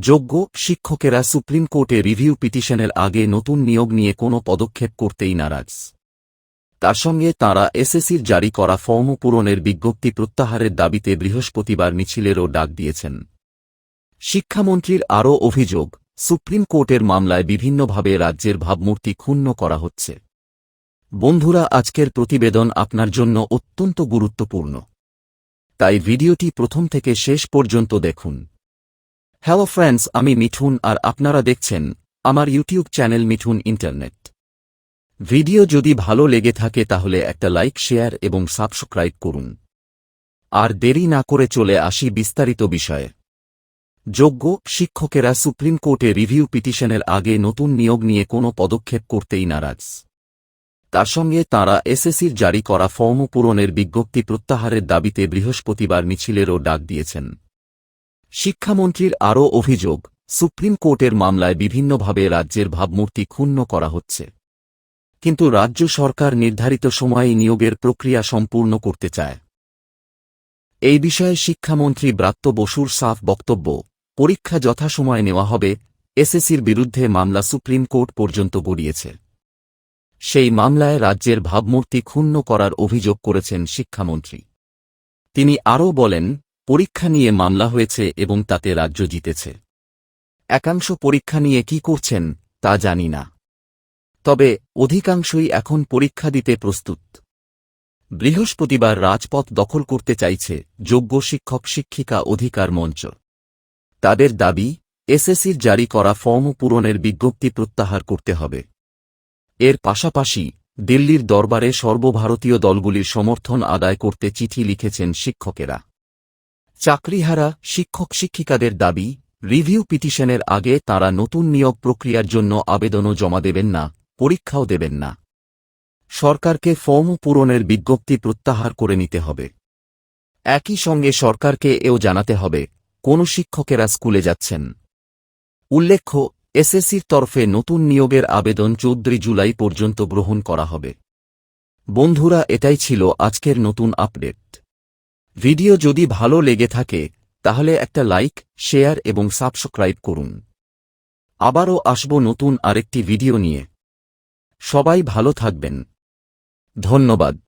যোগ্য শিক্ষকেরা সুপ্রিম কোর্টে রিভিউ পিটিশনের আগে নতুন নিয়োগ নিয়ে কোনো পদক্ষেপ করতেই নারাজ। তার সঙ্গে তাঁরা এসএসসির জারি করা ফর্ম পূরণের বিজ্ঞপ্তি প্রত্যাহারের দাবিতে বৃহস্পতিবার মিছিলেরও ডাক দিয়েছেন। শিক্ষামন্ত্রীর আরও অভিযোগ, সুপ্রিম কোর্টের মামলায় বিভিন্নভাবে রাজ্যের ভাবমূর্তি ক্ষুণ্ণ করা হচ্ছে। বন্ধুরা, আজকের প্রতিবেদন আপনার জন্য অত্যন্ত গুরুত্বপূর্ণ। তাই ভিডিওটি প্রথম থেকে শেষ পর্যন্ত দেখুন। হ্যালো ফ্রেন্ডস আমি মিঠুন আর আপনারা দেখছেন আমার YouTube channel Mithun internet video যদি ভালো লেগে থাকে তাহলে একটা লাইক শেয়ার এবং সাবস্ক্রাইব করুন। আর দেরি না করে চলে আসি বিস্তারিত বিষয়ে। যোগ্য শিক্ষকেরা সুপ্রিম কোর্টে রিভিউ পিটিশনের আগে নতুন নিয়োগ নিয়ে কোনো পদক্ষেপ করতেই নারাজ। তার সঙ্গে তাঁরা এসএসসির জারি করা ফর্ম পূরণের বিজ্ঞপ্তি প্রত্যাহারের দাবিতে বৃহস্পতিবার মিছিলেরও ডাক দিয়েছেন। শিক্ষামন্ত্রীর আরও অভিযোগ, সুপ্রিম কোর্টের মামলায় বিভিন্নভাবে রাজ্যের ভাবমূর্তি ক্ষুণ্ণ করা হচ্ছে। কিন্তু রাজ্য সরকার নির্ধারিত সময়ে নিয়োগের প্রক্রিয়া সম্পূর্ণ করতে চায়। এই বিষয়ে শিক্ষামন্ত্রী ব্রাত্য বসুর সাফ বক্তব্য, পরীক্ষা যথাসময়ে নেওয়া হবে, এসএসসির বিরুদ্ধে মামলা সুপ্রিম কোর্ট পর্যন্ত গড়িয়েছে। সেই মামলায় রাজ্যের ভাবমূর্তি ক্ষুণ্ণ করার অভিযোগ করেছেন শিক্ষামন্ত্রী। তিনি আরও বলেন পরীক্ষা নিয়ে মামলা হয়েছে এবং তাতে রাজ্য জিতেছে। একাংশ পরীক্ষা নিয়ে কি করছেন, তা জানি না। তবে অধিকাংশই এখন পরীক্ষা দিতে প্রস্তুত। বৃহস্পতিবার রাজপথ দখল করতে চাইছে যোগ্য শিক্ষক শিক্ষিকা অধিকার মঞ্চ। তাদের দাবি, এসএসসির জারি করা ফর্ম পূরণের বিজ্ঞপ্তি প্রত্যাহার করতে হবে। এর পাশাপাশি দিল্লির দরবারে সর্বভারতীয় দলগুলির সমর্থন আদায় করতে চিঠি লিখেছেন শিক্ষকেরা। চাকরিহারা শিক্ষক শিক্ষিকাদের দাবি, রিভিউ পিটিশনের আগে তারা নতুন নিয়োগ প্রক্রিয়ার জন্য আবেদনও জমা দেবেন না, পরীক্ষাও দেবেন না। সরকারকে ফর্ম পূরণের বিজ্ঞপ্তি প্রত্যাহার করে নিতে হবে। একই সঙ্গে সরকারকে এও জানাতে হবে, কোন শিক্ষকেরা স্কুলে যাচ্ছেন। উল্লেখ্য, এসএসসির তরফে নতুন নিয়োগের আবেদন চৌদ্দই জুলাই পর্যন্ত গ্রহণ করা হবে। বন্ধুরা, এটাই ছিল আজকের নতুন আপডেট। ভিডিও যদি ভালো লেগে থাকে, তাহলে একটা লাইক, শেয়ার এবং সাবস্ক্রাইব করুন। আবারও আসব নতুন আরেকটি ভিডিও নিয়ে। সবাই ভালো থাকবেন। ধন্যবাদ।